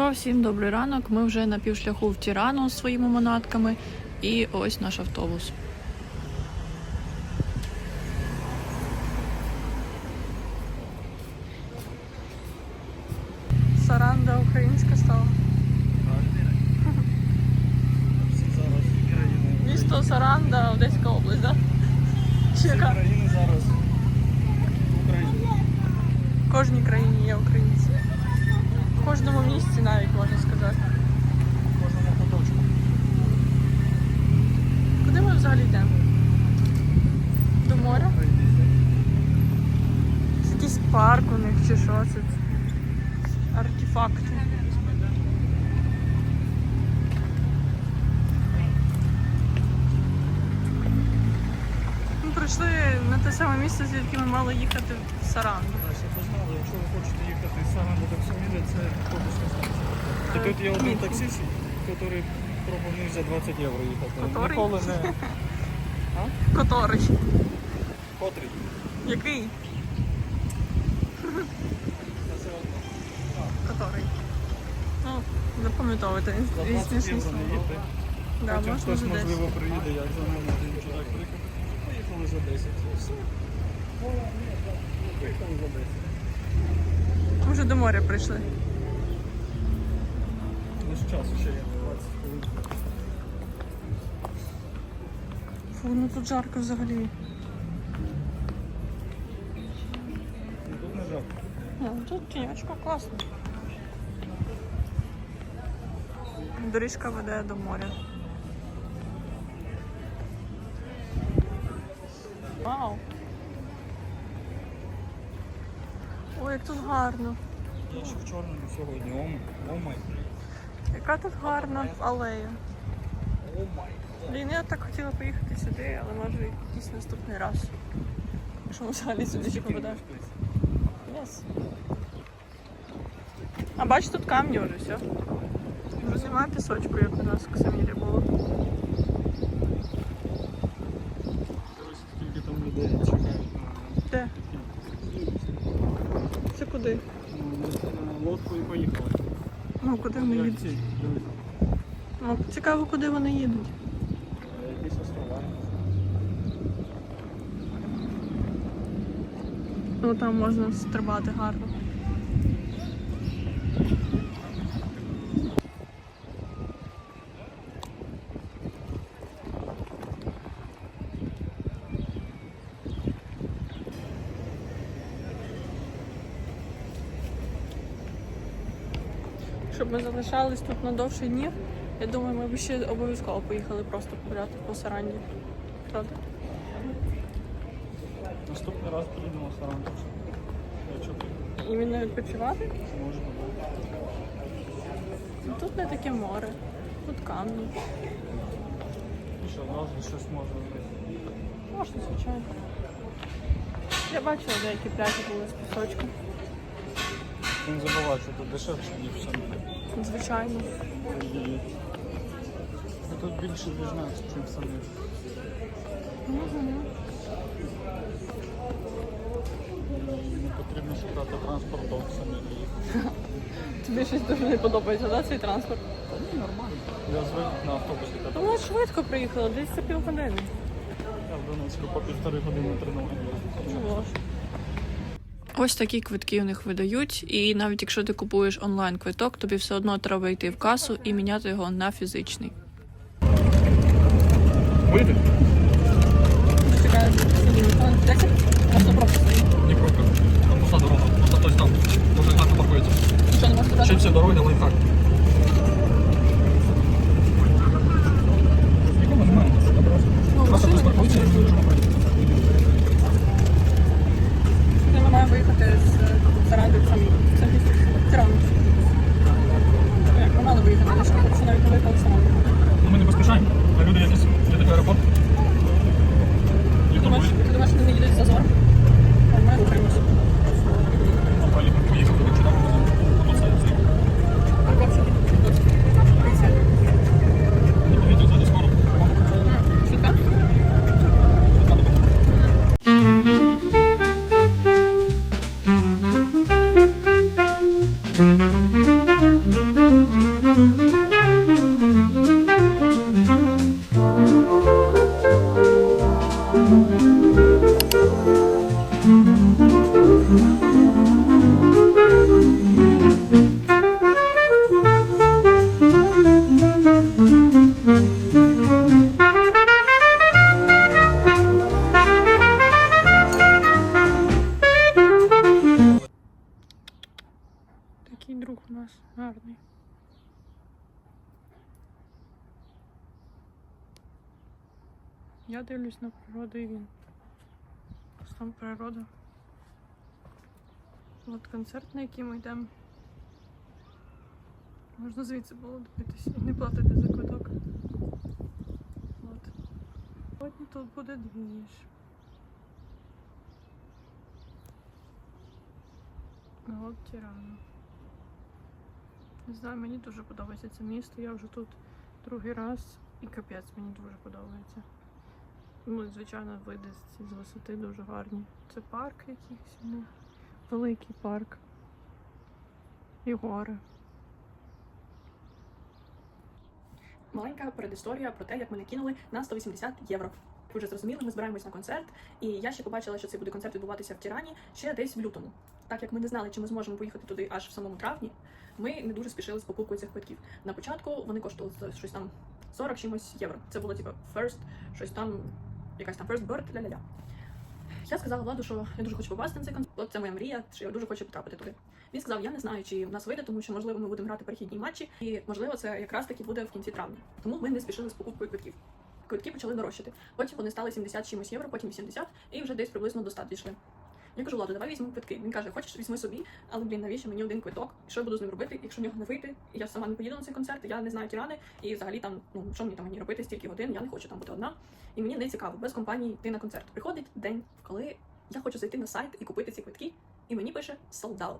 що, всім добрий ранок. Ми вже на півшляху в Тірану з своїми манатками. І ось наш автобус. Саранда українська стала. Зараз країни. Місто Саранда, Одеська область, так? Всі Да? Яка? країни зараз в Україні. В кожній країні є українці. В кожному місці навіть можна сказати. В кожному куточку. Куди ми взагалі йдемо? До моря? Це якийсь парк у них чи що це? Артефакти. Ми прийшли на те саме місце, звідки ми мали їхати в Саран. Якщо ви хочете їхати саме до Таксоміля, це автобусна станція. І тут є один таксист, який пропонує за 20 євро їхати. Котрий? Ніколи не... Котрий? Котрий? Який? Котрий? Ну, запам'ятовуйте. За 20 євро не слово. Да, Потім можна хтось, за 10. можливо, приїде, як за нами один чоловік приїхав. Поїхали за 10. і все. Поїхали за 10. Ми вже до моря прийшли. Лише часу ще є 20 хвилин. Фу, ну тут жарко взагалі. Тут не жарко. Ну, тут тіньочко класно. Доріжка веде до моря. Вау! Ой, як тут гарно. Я ще в чорному сьогодні. О, май. О май. Яка тут гарна алея. Блін, я так хотіла поїхати сюди, але може якийсь наступний раз. Якщо ми взагалі сюди ще попадемо. Yes. А бач, тут камні вже все. Вже немає пісочку, як у нас в Ксамірі було. Скільки там людей чекають Де? Це куди? Лодку і поїхали. Ну, куди вони їдуть? Ну, цікаво, куди вони їдуть. Е, Якісь острова. Ну там можна стрибати гарно. Щоб ми залишались тут на довші дні, я думаю, ми б ще обов'язково поїхали просто погуляти по Саранді. Правда? Наступний раз приїдемо в Сарантус. Якщо Іменно відпочивати? можна. Ну, Тут не таке море, тут камні. І що, завжди щось можна зробити. Можна, звичайно. Я бачила деякі пляжі були з пісочком. Не забувай, що тут дешевше, ніж в самі. Звичайно. І Тут більше бізнес, ніж самі. Не потрібно шукати транспорт до самі. Тобі щось дуже не подобається, да, цей транспорт? Ні, нормально. Я звик на автобусі кататися. Тому швидко приїхала, десь за півгодини. Я в Донецьку по півтори години тренування. Чого ж? Ось такі квитки у них видають, і навіть якщо ти купуєш онлайн квиток, тобі все одно треба йти в касу і міняти його на фізичний. Вийде? Чекаю, 10? Ні. Там посаду ровно. Просто там. Може гарно паркується. Що не можеш Ще всі дороги хтось паркується і ми можемо пройти. Ми маємо виїхати з самі. Це тирану. Ми мали виїхати, що навіть не виїхали самому. Ми не поспішаємо. А люди якісь їдуть в. гарний. Я дивлюсь на природу і він. Сам природа. От концерт, на який ми йдемо. Можна звідси було дивитися і не платити за квиток. От. Сьогодні тут буде двіж. От тірана. Не знаю, мені дуже подобається це місто. Я вже тут другий раз і капець мені дуже подобається. Ну, звичайно, види з- висоти дуже гарні. Це парк якийсь у них. Великий парк. І гори. маленька передісторія про те, як мене кинули на 180 євро. Ви вже зрозуміли, ми збираємось на концерт, і я ще побачила, що цей буде концерт відбуватися в Тірані ще десь в лютому. Так як ми не знали, чи ми зможемо поїхати туди аж в самому травні, ми не дуже спішили з покупкою цих квитків. На початку вони коштували щось там 40 чимось євро. Це було типу first, щось там, якась там first bird, ля-ля-ля. Я сказала владу, що я дуже хочу попасти на цей концерт. Це моя мрія, що я дуже хочу потрапити туди. Він сказав, я не знаю, чи в нас вийде, тому що можливо ми будемо грати перехідні матчі, і можливо це якраз таки буде в кінці травня. Тому ми не спішили з покупкою квитків. Квитки почали дорожчати. Потім вони стали 70 чимось євро, потім 80, і вже десь приблизно до 100 дійшли. Я кажу, ладно, давай візьму квитки. Він каже, хочеш візьми собі, але блін, навіщо мені один квиток? Що я буду з ним робити? Якщо в нього не вийти, я сама не поїду на цей концерт, я не знаю ті рани, і взагалі там, ну що мені там мені робити стільки годин, я не хочу там бути одна. І мені не цікаво без компанії йти на концерт. Приходить день, коли я хочу зайти на сайт і купити ці квитки, і мені пише out.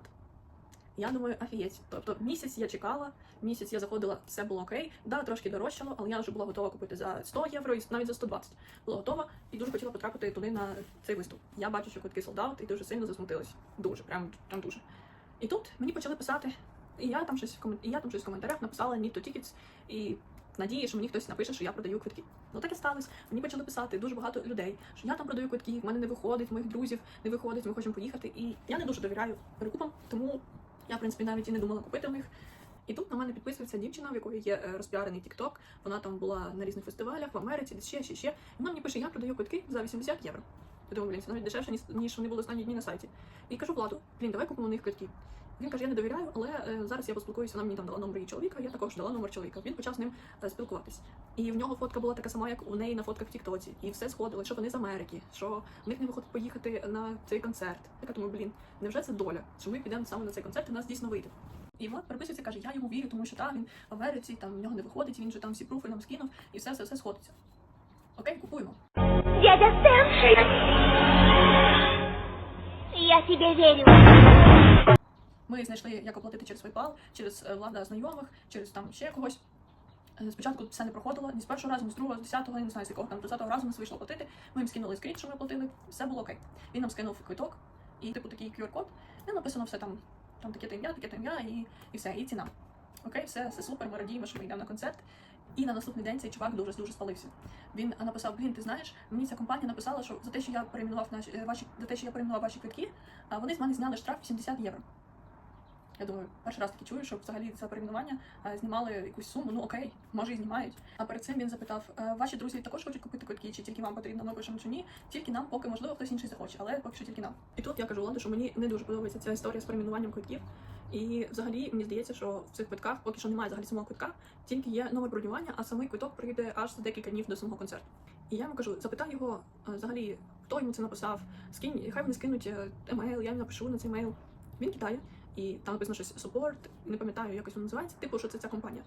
Я думаю, офігеть. Тобто місяць я чекала, місяць я заходила, все було окей. Да, трошки дорожчало, але я вже була готова купити за 100 євро і навіть за 120. Була готова і дуже хотіла потрапити туди на цей виступ. Я бачу, що квитки out, і дуже сильно засмутилась. Дуже, прям, прям дуже. І тут мені почали писати, і я там щось і я там щось в коментарях написала need to tickets, і надії, що мені хтось напише, що я продаю квитки. Ну так і сталося. Мені почали писати дуже багато людей, що я там продаю квитки, в мене не виходить, моїх друзів не виходить, ми хочемо поїхати. І я не дуже довіряю перекупам, тому я, в принципі, навіть і не думала купити в них. І тут на мене підписується дівчина, в якої є е, розпіарений TikTok. Вона там була на різних фестивалях в Америці, десь ще, ще, ще. І вона мені пише, я продаю квитки за 80 євро. Я думаю, блін, це навіть дешевше, ніж- вони були останні дні на сайті. І кажу Владу, блін, давай купимо у них квитки. Він каже, я не довіряю, але е, зараз я поспілкуюся. Вона мені там дала номер її чоловіка, я також дала номер чоловіка. Він почав з ним е, спілкуватись. І в нього фотка була така сама, як у неї на фотках в Тіктоці. І все сходило, що вони з Америки, що в них не виходить поїхати на цей концерт. Я думаю, блін, невже це доля? Що ми підемо саме на цей концерт і нас дійсно вийде. І Влад переписується, каже, я йому вірю, тому що так, він в Америці, там в нього не виходить, він же там всі пруфи нам скинув, і все, все, все сходиться. Окей, купуємо. Дядя Стэм, я тебе верю. Ми знайшли, як оплатити через PayPal, через е, влада знайомих, через там ще когось. Е, Спочатку все не проходило, ні з першого разу, ні з другого, з десятого, я не знаю, з якого там 20-го разу нас вийшло платити. Ми їм скинули скрін, що ми платили, все було окей. Він нам скинув квиток і типу такий QR-код, і написано все там, там таке то ім'я, таке то ім'я і, і все, і ціна. Окей, все, все супер, ми радіємо, що ми йдемо на концерт. І на наступний день цей чувак дуже дуже спалився. Він написав: Блін, ти знаєш, мені ця компанія написала, що за те, що я перейменував наші е, ваші за те, що я перейменував ваші квитки, вони з мене зняли штраф 80 євро. Я думаю, перший раз таки чую, що взагалі за перейменування е, знімали якусь суму. Ну окей, може і знімають. А перед цим він запитав: «Е, ваші друзі також хочуть купити квитки, чи тільки вам потрібно? Ми пишемо, що ні. Тільки нам, поки можливо хтось інший захоче, але поки що тільки нам. І тут я кажу Владу, що мені не дуже подобається ця історія з перейменуванням квитків. І взагалі мені здається, що в цих квитках поки що немає взагалі самого квитка, тільки є номер бронювання, а самий квиток прийде аж за декілька днів до самого концерту. І я йому кажу, запитай його е, взагалі, хто йому це написав, скинь, хай вони скинуть емейл, я їм напишу на цей емейл. Він кидає, і там написано щось support, не пам'ятаю, якось воно називається, типу, що це ця компанія.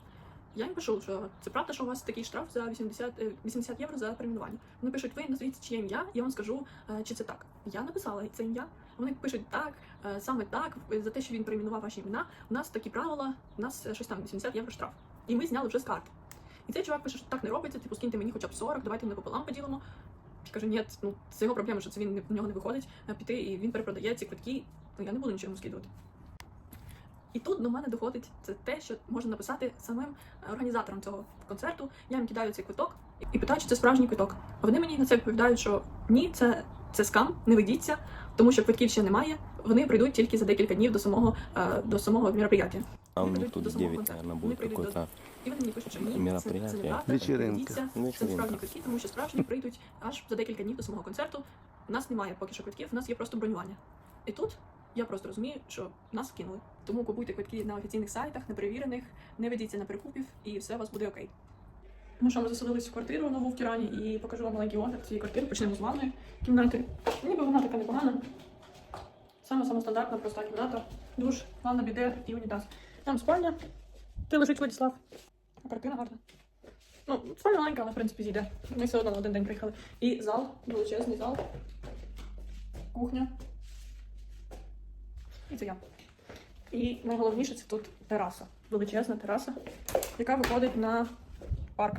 Я їм пишу, що це правда, що у вас такий штраф за 80, е, 80 євро за перейменування. Вони пишуть, ви назвіть чиє ім'я, я вам скажу, е, чи це так. Я написала це ім'я. Вони пишуть так, е, саме так, е, за те, що він перейменував ваші імена. У нас такі правила, у нас е, щось там 80 євро штраф. І ми зняли вже з карти. І цей чувак пише, що так не робиться, типу, скиньте мені хоча б 40, давайте ми пополам поділимо. Я кажу, ні, ну це його проблема, що це він в нього не виходить е, піти, і він перепродає ці квитки. Я не буду нічого скидувати. І тут до мене доходить це те, що можна написати самим е, організаторам цього концерту. Я їм кидаю цей квиток і питаю, чи це справжній квиток. А вони мені на це відповідають, що ні, це, це скам, не ведіться, тому що квитків ще немає. Вони прийдуть тільки за декілька днів до самого е, до самого мероприятия. А у Они них придут тут до самого 9, концерта. наверное, Они будет до- какой-то І вони мені пишуть, що ні, це, це Вечеринка. це справжні квитки, тому що справжні прийдуть аж за декілька днів до самого концерту. У нас немає поки що квитків, у нас є просто бронювання. І тут я просто розумію, що нас кинули. Тому купуйте квитки на офіційних сайтах, неперевірених, не ведіться на перекупів, і все у вас буде окей. Тому що ми заселилися в квартиру нову в Тірані і покажу вам маленький огляд цієї квартири. Почнемо з ванної кімнати. Ніби вона така непогана. Саме саме стандартна, проста кімната. Душ, ванна, біде і унітаз. Там спальня. Ти лежить Владислав. Картина гарна. Ну, спальня маленька, але в принципі зійде. Ми все одно на один день приїхали. І зал, величезний зал. Кухня. І це я. І найголовніше це тут тераса. Величезна тераса, яка виходить на парк.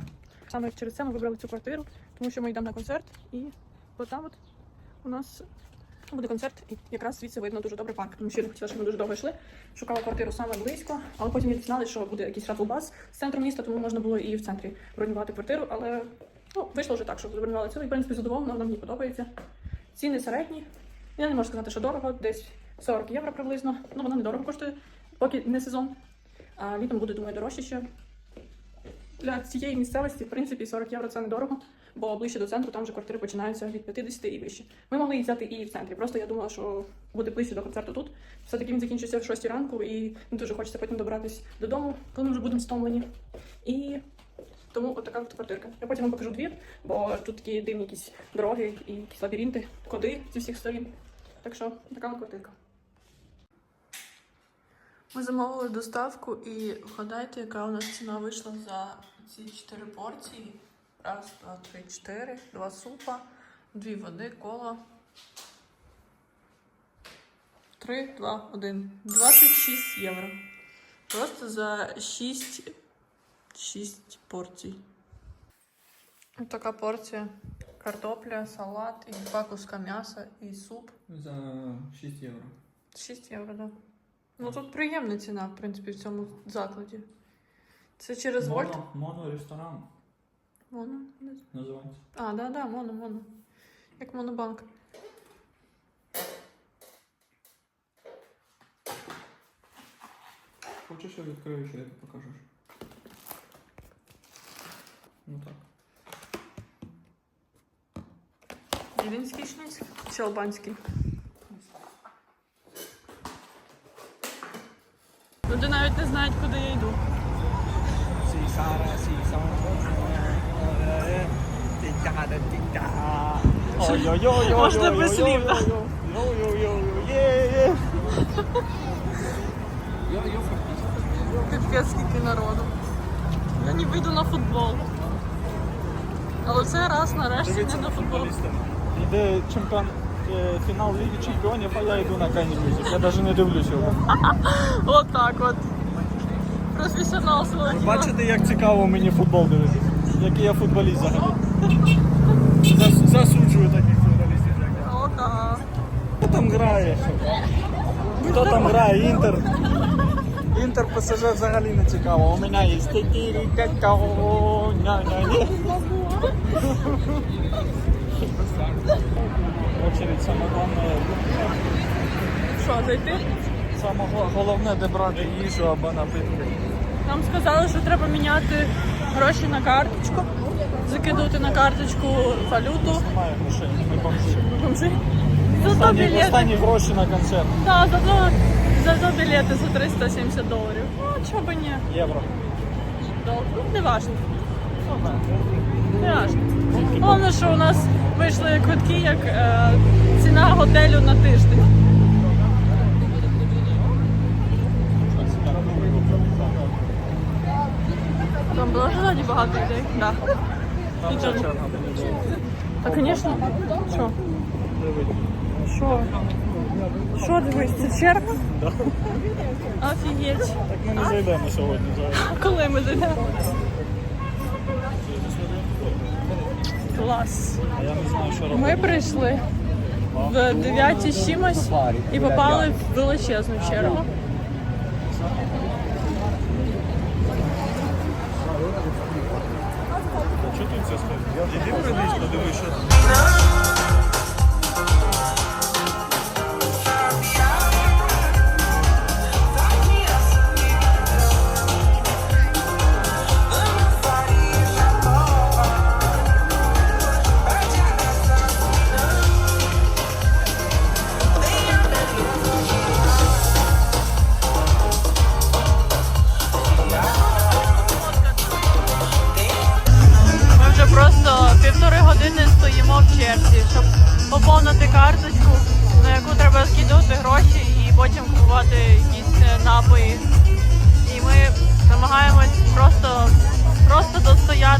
Саме через це ми вибрали цю квартиру, тому що ми йдемо на концерт, і от там от у нас буде концерт, і якраз звідси видно дуже добре парк. Тому що я хотіла, щоб ми дуже довго йшли. Шукала квартиру саме близько, але потім дізналися, що буде якийсь шатл-бас з центру міста, тому можна було і в центрі бронювати квартиру. Але ну, вийшло вже так, що забронювали цілий. В принципі, задоволена, вона мені подобається. Ціни середні. Я не можу сказати, що дорого, десь 40 євро приблизно. Ну, воно недорого коштує, поки не сезон. А літом буде, думаю, дорожче ще. Для цієї місцевості, в принципі, 40 євро це недорого, бо ближче до центру там вже квартири починаються від 50 і вище. Ми могли взяти і в центрі. Просто я думала, що буде ближче до концерту тут. Все-таки він закінчився в 6 ранку і не дуже хочеться потім добратися додому, коли ми вже будемо стомлені. І тому от така от квартирка. Я потім вам покажу двір, бо тут такі дивні якісь дороги і якісь лабіринти, коди зі всіх сторін. Так що така от квартирка. Ми замовили доставку і вгадайте, яка у нас ціна вийшла за ці чотири порції. Раз, два, три, чотири, два супа, дві води, кола. Три, два, один. 26 євро. Просто за 6, 6 порцій. Ось така порція. Картопля, салат і два куска м'яса і суп. За 6 євро. 6 євро, так. Да. Ну тут приємна ціна, в принципі, в цьому закладі. Це через вольт. Моно, моно ресторан Моно. називається. А, да, да, моно, моно. Як монобанк. Хочеш, я відкрию, що я тобі покажу? Ну так. Віденський шлінськ чи албанський? Люди навіть не знають, куди я йду. Можна без слів, да? Капець скільки народу. Я не вийду на футбол. Але в цей раз нарешті не на футбол. Іде чемпіон, фінал Ліги Чемпіонів, а я йду на Кені Мюзик. Я навіть не дивлюсь його. От так от. Професіонал сьогодні. Бачите, як цікаво мені футбол дивитися. Який я футболіст взагалі. Зас- Засуджую таких футболістів, як я. О, так. Хто там грає? Хто там грає? Інтер. Інтер ПСЖ взагалі не цікаво. У мене є какао, ня-ня-ня. Очередь саме Що, зайти? саме головне де брати їжу або напитки. Нам сказали, що треба міняти гроші на карточку, закидувати на карточку валюту. Немає грошей, ми бомжі. Бомжи. Зато Останні, білети. останні гроші на концерт. Да, зато, зато білети за 370 доларів. Ну, чого б ні? Євро. Дол- Ну, не важно. Не важно. Головне, що у нас вийшли квитки як е, ціна готелю на тиждень. Там було сьогодні багато людей. Да. Та, звісно. Що? Що? Що дивись, це черга? Офігеть. Так ми не зайдемо сьогодні. Коли ми зайдемо? Клас. Ми прийшли в 9 чимось і попали в величезну чергу.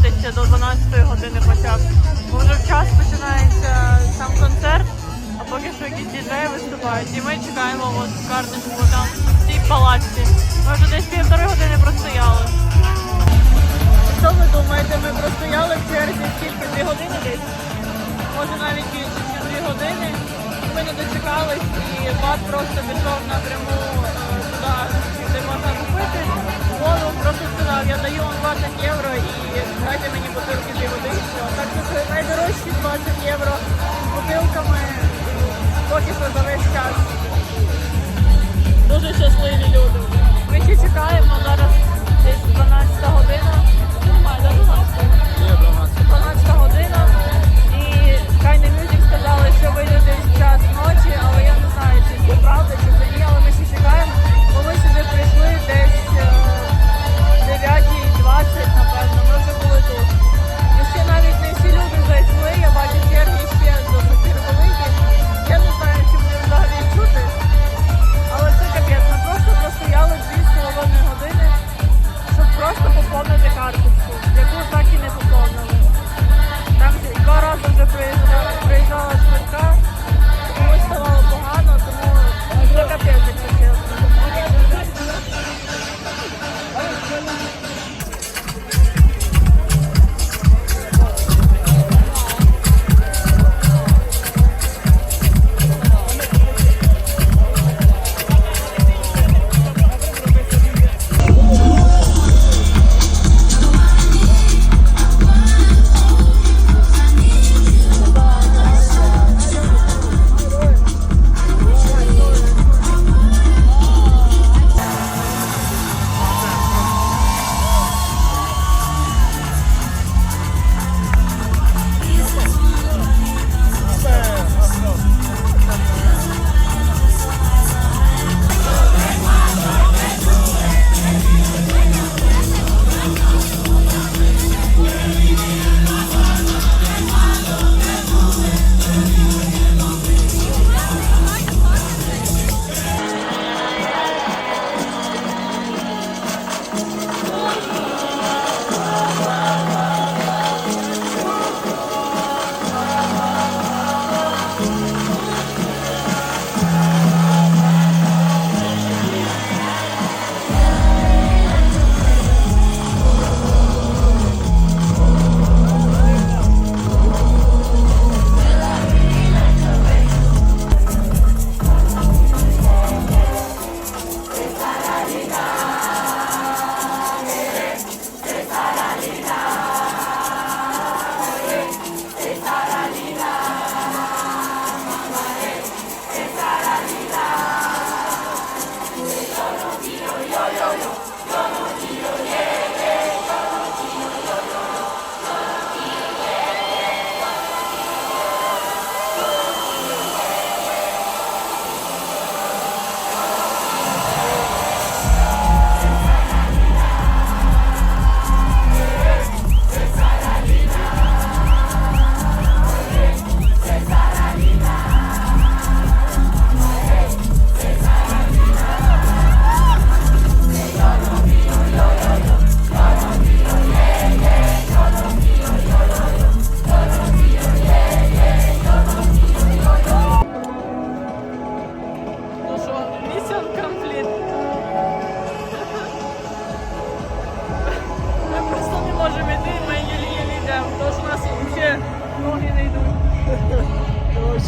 Достоятися до 12 години хоча. Бо вже в час починається сам концерт, а поки що якісь діджеї виступають. І ми чекаємо от карточку там в цій палаці. Ми вже десь півтори години простояли. Що ви думаєте, ми простояли в черзі скільки? Дві години десь? Може навіть більше, ніж дві години. Ми не дочекались і бат просто пішов напряму просто сказав, я даю вам 20 євро і дайте мені бутилки дві води. все. Так що це найдорожчі 20 євро з бутилками поки що за весь час. Дуже щасливі люди. Ми ще чекаємо зараз десь 12 година. Немає, да, 12? 12 година.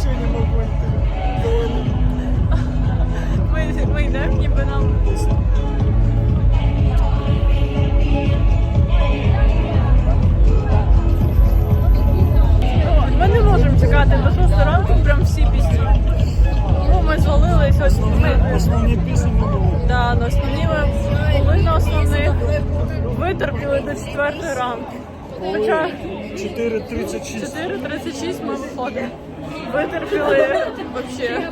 Я не могу ми йдемо, ніби нам Ну, Ми не можемо чекати до 6 ранку прям всі пісні. Ну, ми звалились, ось ми, Основні пісні не було. да, на основні ми були на основних, витерпіли до 4 ранку. Хоча 4.36. 4.36 ми виходимо. Витерпіли взагалі.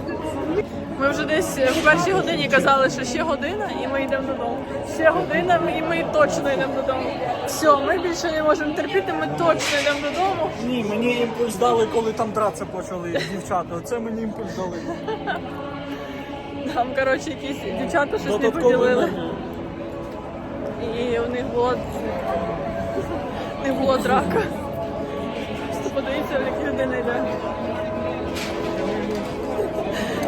Ми вже десь в першій годині казали, що ще година, і ми йдемо додому. Ще година, і ми точно йдемо додому. Все, ми більше не можемо терпіти, ми точно йдемо додому. Ні, мені імпульс дали, коли там дратися почали дівчата. Оце мені імпульс дали. Там, коротше, якісь дівчата щось не поділили. І у них було, них було драка. Подивіться, в які людина йде.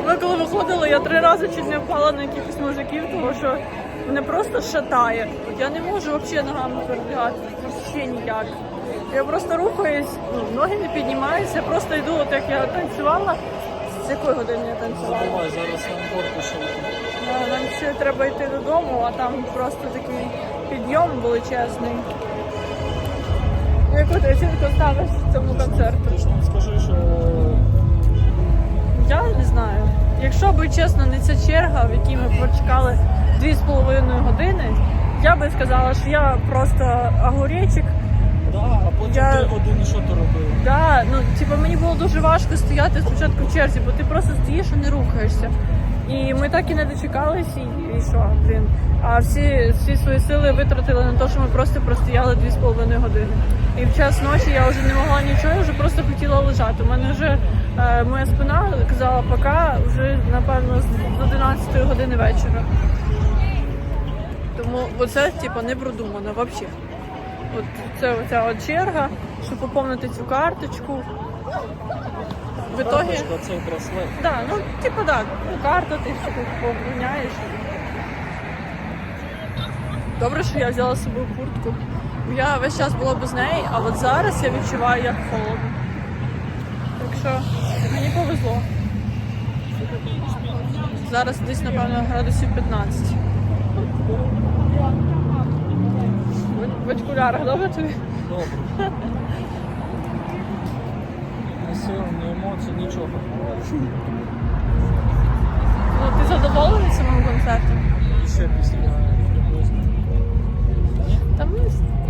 Ми коли виходили, я три рази чуть не впала на якихось мужиків, тому що мене просто шатає. Я не можу взагалі ногами перебігати, взагалі ніяк. Я просто рухаюсь, ну, ноги не піднімаються, я просто йду, от як я танцювала. З якої години я танцювала? Давай, зараз на Нам ще треба йти додому, а там просто такий підйом величезний. Яку ти оцінку ставиш цьому концерту? Ти ж нам скажи, що. Якщо би чесно, не ця черга, в якій ми прочекали дві з половиною години, я би сказала, що я просто огуречик. да, а потім Я- три години що ти робив? Да, ну типу мені було дуже важко стояти спочатку в черзі, бо ти просто стоїш і не рухаєшся. І ми так і не дочекались, і, і що, блін. А всі, всі свої сили витратили на те, що ми просто простояли дві з половиною години. І в час ночі я вже не могла нічого, я вже просто хотіла лежати. У мене вже моя спина казала пока вже напевно з 11 години вечора. Тому оце типу не продумано взагалі. От це оця от черга, щоб поповнити цю карточку. В Карточка, цей браслет. да, ну типу так, ну, карта, ти поповняєш. Добре, що я взяла з собою куртку. Я весь час була без неї, а от зараз я відчуваю, як холодно. Що мені повезло. Зараз десь, напевно, градусів 15. В- очкулярах, добре тобі? Добре. Ні сил, ні емоцій, нічого. Ну, ти задоволений самим концертом? Ще приблизно. Там ми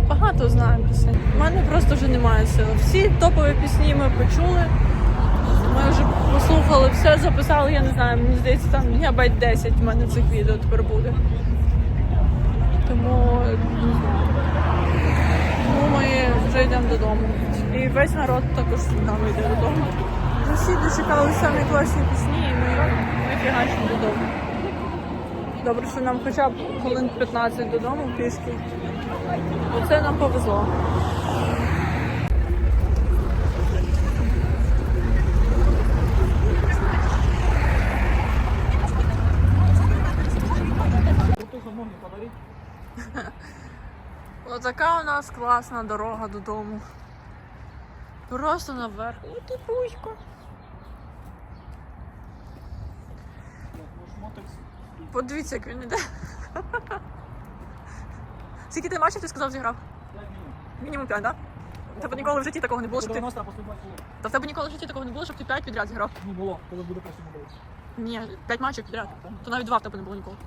багато знаємо пісень. У мене просто вже немає сил. Всі топові пісні ми почули. Ми вже послухали все, записали, я не знаю, мені здається, там гігабайт 10 в мене цих відео тепер буде. Тому. Тому ми вже йдемо додому. І весь народ також з нами йде додому. Всі дочекали самі класні пісні, і ми, ми фігачимо додому. Добре, що нам хоча б хвилин 15 додому пішки. Оце нам повезло. Крутуха можна подарити? Отака у нас класна дорога додому. Просто наверх. Ой, ти пусько. Подивіться, як він іде. Скільки ти матчів ти сказав зіграв? Мінімум 5, так? Да? Тебе ніколи в житті такого не було, щоб ти. 90 після 20 Та в тебе ніколи в житті такого не було, щоб ти 5 підряд зіграв. Не було, коли буде перший було. Ні, 5 матчів підряд. То навіть два в тебе не було ніколи.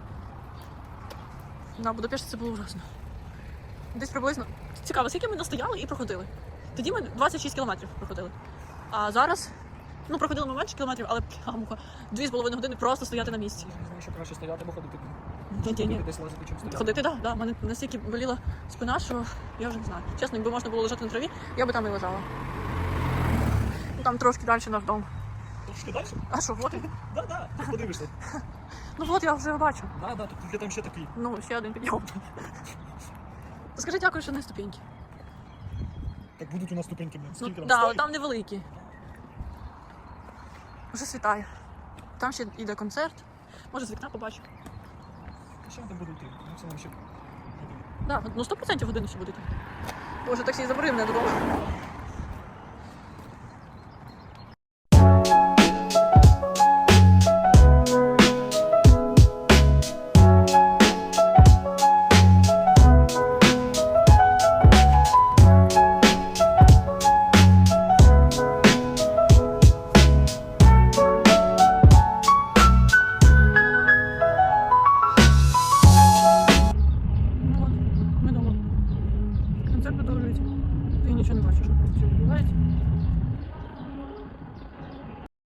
На Будапешті це було ужасно. Десь приблизно. Цікаво, скільки ми настояли і проходили. Тоді ми 26 кілометрів проходили. А зараз, ну, проходили ми менше кілометрів, але п'ямуха, дві з половиною години просто стояти на місці. Я не знаю, що краще стояти або ходити. Ні, ні, ні. Десь лазити, чим стояти. Ходити, так, да, да. мене настільки боліла спина, що я вже не знаю. Чесно, якби можна було лежати на траві, я би там і лежала. Ну, Там трошки далі наш дом. Трошки далі? А що, от? Да, да, ти подивишся. Ну от я вже бачу. Да, да, тут є там ще такий. Ну, ще один підйом. Скажи дякую, що не ступеньки. Так будуть у нас ступеньки, блін. Ну, Скільки там? да, там невеликі. Вже світає. Там ще йде концерт. Може, з вікна побачу. Що там буде йти? Ну, це нам ще. Да, ну 100% годину ще буде йти. Боже, таксі забери мене додому.